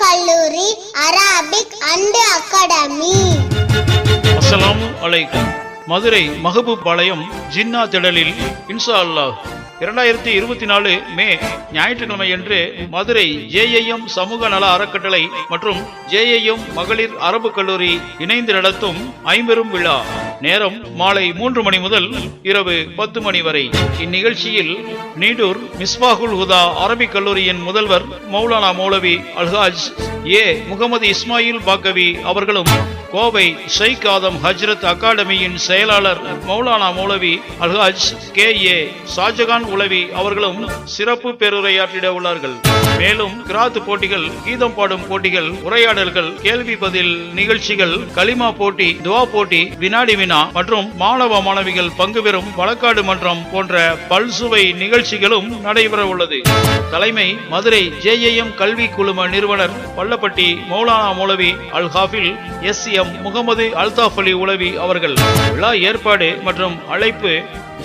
கல்லூரி Arabic and academy. அஸ்லாம் அலைக்கும். மதுரை மஹபூப் ஜின்னா திடலில் இன்ஷா அல்லாஹ் இரண்டாயிரத்தி இருபத்தி நாலு மே ஞாயிற்றுக்கிழமை அன்று மதுரை ஜேஐஎம் சமூக நல அறக்கட்டளை மற்றும் ஜேஐஎம் மகளிர் அரபு கல்லூரி இணைந்து நடத்தும் ஐம்பெரும் விழா. நேரம் மாலை மூன்று மணி முதல் இரவு பத்து மணி வரை. இந்நிகழ்ச்சியில் நீடூர் மிஸ்பாகுல் ஹுதா அரபிக் கல்லூரியின் முதல்வர் மௌலானா மௌலவி அல்ஹாஜ் ஏ. முகமது இஸ்மாயில் பாக்கவி அவர்களும் கோவை ஷைக் ஆதம் ஹஜ்ரத் அகாடமியின் செயலாளர் மௌலானா மௌலவி அல்ஹாஜ் கே. ஏ. ஷாஜகான் உலவி அவர்களும் சிறப்பு பேருரையாற்றிட உள்ளார்கள். மேலும் கிராத் போட்டிகள் கீதம் பாடும் போட்டிகள் உரையாடல்கள் கேள்வி பதில் நிகழ்ச்சிகள் களிமா போட்டி துவா போட்டி வினாடி வினா மற்றும் மாணவ மாணவிகள் பங்கு பெறும் வழக்காடு மன்றம் போன்ற பல்சுவை நிகழ்ச்சிகளும் நடைபெற உள்ளது. தலைமை மதுரை ஜேஏஎம் கல்வி குழும நிறுவனர் பள்ளப்பட்டி மௌலானா மௌலவி அல் ஹாஃபில் எஸ் எம் முகமது அல்தாஃப் அலி உலவி அவர்கள். விழா ஏற்பாடு மற்றும் அழைப்பு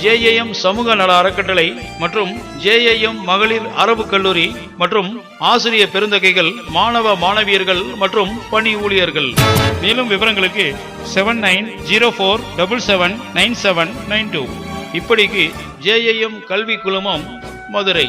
ஜேஏஎம் சமூக நல அறக்கட்டளை மற்றும் ஜேஏஎம் மகளிர் அரபு கல்லூரி மற்றும் ஆசிரிய பெருந்தகைகள் மாணவ மாணவியர்கள் மற்றும் பணி ஊழியர்கள். மேலும் விவரங்களுக்கு seven nine zero four double seven nine seven nine two இப்படிக்கு ஜேஏஎம் கல்வி குழுமம் மதுரை.